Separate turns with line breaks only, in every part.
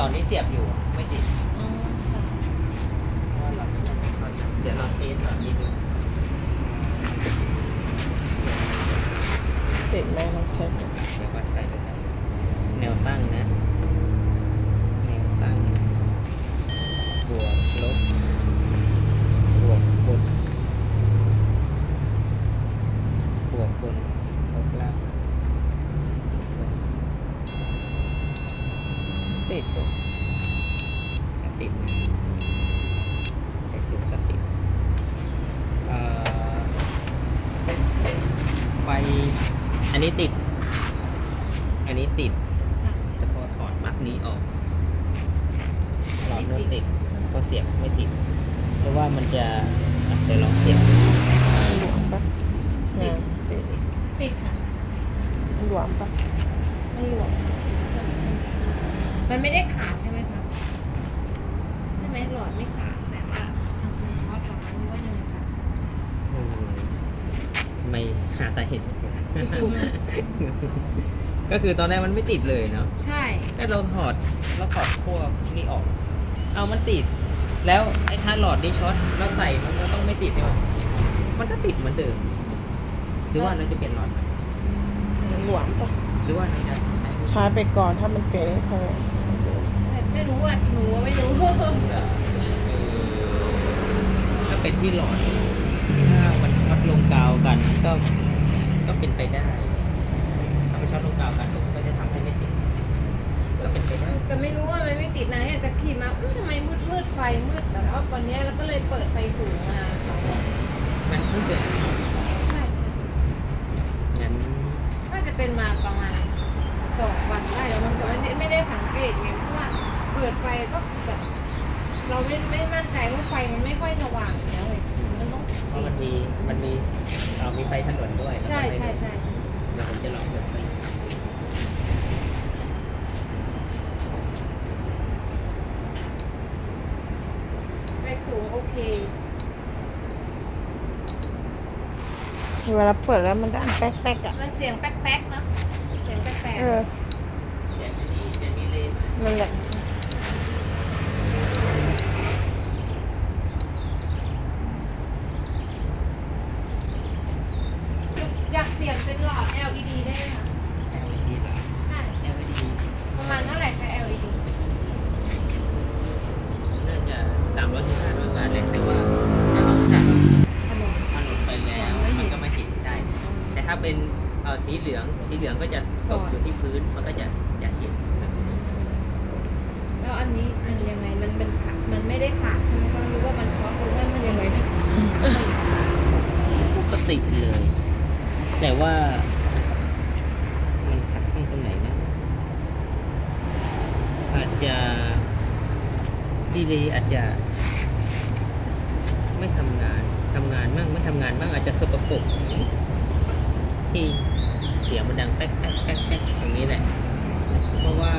หลอดน
ี้เสียบอยู่ไม่ติดเดี๋ยวเราเทสหลอดนี้ดู
ติดไหมน้องเคทเ
ดี๋ยววัดไฟด้วยนะแนวตั้งนะ
ติดนะ
ไฟสูงก็ติดเอ่อไฟ อันนี้ติด อันนี้ติด
ค่ะ
แต่พอถอดปลั๊กนี้ออกหลอด
ไม่
เนื้อ
ติ
ติ
ด
ดพอเสียบไม่ติด เพราะว่ามันจะอะเดี๋ยวลองเสียบ
หลวมปะเนี่ยติด
ติดค่ะ
หลวมปะ
มันหลวม มันไม่ได้ขาดใช่ไหมคะใช่ไหมหลอดไม่ขาดแต่ว่าทางคุณช็อตหรอคะหรือว่ายังไงคะ
อืมไม่หาสาเหตุไม่เจอ ก็คือตอนแรกมันไม่ติดเลยเนาะ
ใช่
ก็เราถอดเราถอดขั้วนี่ออก เอามันติด แล้วไอ้ถ้าหลอดนี่ช็อตเราใส่มันก็ต้องไม่ติดใช่ไหมมันก็ติดเหมือนเดิมหรือว่าเราจะเปลี่ยนหลอดไหม
หลวมปะ
หรือว่าเราจะใช้
ใช้ไปก่อนถ้ามันเป็นค่อยมาดู
ไม่ไม่รู้ อะหนูว่าไม่รู้
ถ้าเป็นที่หลอดถ้ามันช็อตลงกาวกันก็ก็เป็นไปได้ถ้ามันช็อตลงกาวกันมันก็จะทำให้ไม่ติดก็เป็นไปได้
แต่ไม่รู้ว่ามันไม่ติดนะเนี่ยแต่ขี่มาอื้อทำไมมืดมืดไฟมืดแต่ว่าวันเนี้ยเราก็เลยเปิดไฟสูงมา
มันเพิ่งเกิด
ใช่
งั้น
น่าจะเป็นมาประมาณสองวันได้แล้วมันแต่ไม่ได้ไม่ได้สังเกตไงเพราะว่าเปิดไฟก็แบบ เราไม่ไม่มั่นใจว่าไฟมันไม่ค่อยสว่างอย่างเงี้ยเลยมันต้อง
เพราะมันมีมันมีเรามีไฟถนนด้วย
ใช่ใช่ใช่ใช่
เดี๋ยวผมจะลองเปิดไฟสี
ไฟสูงโอเค
เวลาเปิดแล้วมันดังแป๊กๆอะ
มันเสียงแป๊กๆนะเสียงแป๊ก
เออ
เดี๋ยวนี้เดี๋ยวนี้เลยมา
นั่นแหละ
ๆอยากเปลี่ยนเป็นหลอด LED ได้ไหมคะ
LED เหรอ
ใช่
LED
ประมาณเท่าไหร่คะ LED
น่าจะ315ร้อยบาทเลยแต่ว่าถ้าเราสั่ง
ขนม
ถนนไปแล้ว มันก็ไม่เห็นใช่ แต่ถ้าเป็นเอ่อ สีเหลือง สีเหลืองก็จะตกอยู่ที่พื้น มันก็จะจะเห็นแบบนี้
แล้วอันนี้มันยังไง มันมันขาดมันไม่ได้ขาดใช่ไหมก็รู้ว่ามันช็อตหรือว่ามันยังไง
ปกติเลย แต่ว่า มันขัดข้องตรงไหนนะ อาจจะดีเลยอาจจะ ไม่ทำงานทำงานบ้างไม่ทำงานบ้างอาจจะสกปรกที่ เสียงมันดังแป๊กแป๊กแป๊กแป๊กตรงนี้แหละ เพราะว่า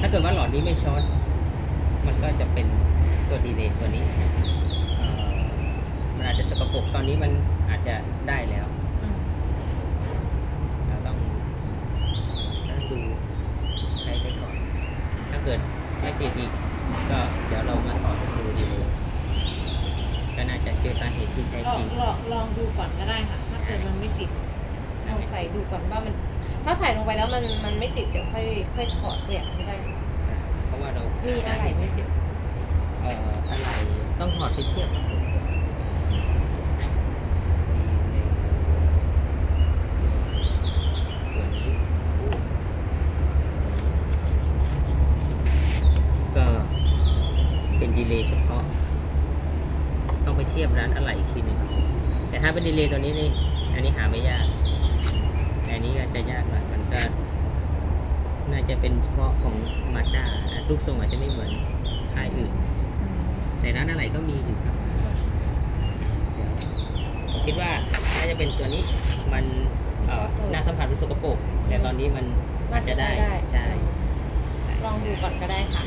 ถ้าเกิดว่าหลอดนี้ไม่ช็อต มันก็จะเป็นตัวดีเลย์ตัวนี้ มันอาจจะสกปรกตอนนี้มันอาจจะได้แล้ว เราต้องต้องดูใช้ได้ก่อน ถ้าเกิดไม่ติดอีก ก็เดี๋ยวเรามาถอดดูดีเลยก็น่าจะเจอสาเหตุที่แท้จริ
ง ลองลองดูก่อนก็ได้ค่ะ ถ้าเกิดมันไม่ติด ลองใส่ดูก่อนว่ามัน ถ้าใส่ลงไปแล้วมันมันไม่ติดเดี๋ยวค่อยค่อยถอดเปลี่ยนก็ได้
เพราะว่าเรา
มี
มี
อะไรไหม
เอ่ออะไรต้องถอดไปเทียบกับผมตัวนี้ก็เป็นดีเลย์เฉพาะ ต้องไปเทียบร้านอะไหล่อีกทีหนึงครับแต่ถ้าเป็นดีเลย์ตัวนี้นี่อันนี้หาไม่ยาก แต่อันนี้ก็จะยากหน่อยมันก็น่าจะเป็นเฉพาะของมาด้ารูปทรงอาจจะไม่เหมือนค่ายอื่น แต่ร้านอะไรก็มีอยู่ครับเดี๋ยวผมคิดว่าน่าจะเป็นตัวนี้มันเอ่อหน้าสัมผัสมันสกปรกแต่ตอนนี้มันอาจจะได้ใช่
ลองดูก่อนก็ได้ค่ะ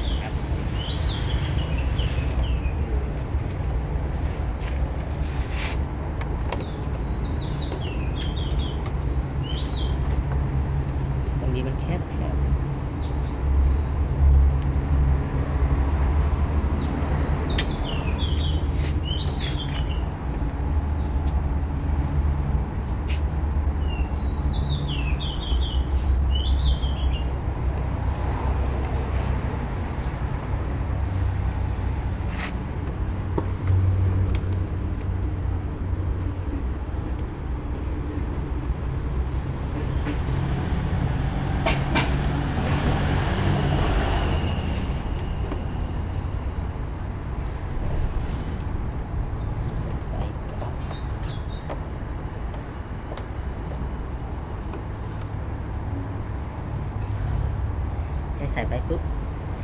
ใส่ไปปุ๊บ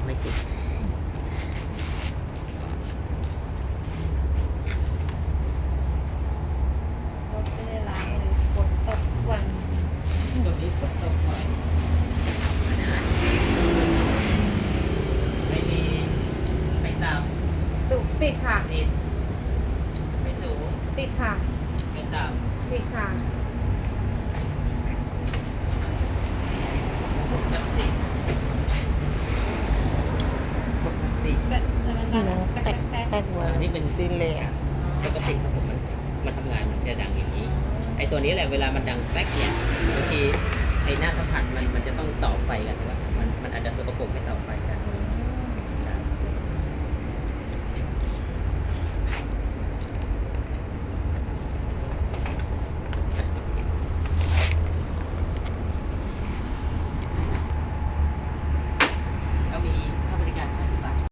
ไม่ติดรถไม่
ได้ล้างเลยฝ
นตกทุกวัน
ตัวนี้ฝน
ตกบ่นะไม่มีไม่
ต่ตุกติดค่ะำ
ไม่สูง
ติดค่ะ
ไม่ต่ติดค่ะ ติ
แต่แต่มันดั
นี่
ง
นะ
แตก
แตก
แตก
แตกเหมือน
อันนี้เป็น
ดินเลยอะ
ปกติครับผมมันมันทำงานมันจะดังอย่างนี้ ไอตัวนี้แหละเวลามันดังแป๊กเนี่ยบางทีไอหน้าสัมผัสมันมันจะต้องต่อไฟกันใช่ปะมันมันอาจจะสกปรกไม่ต่อไฟกัน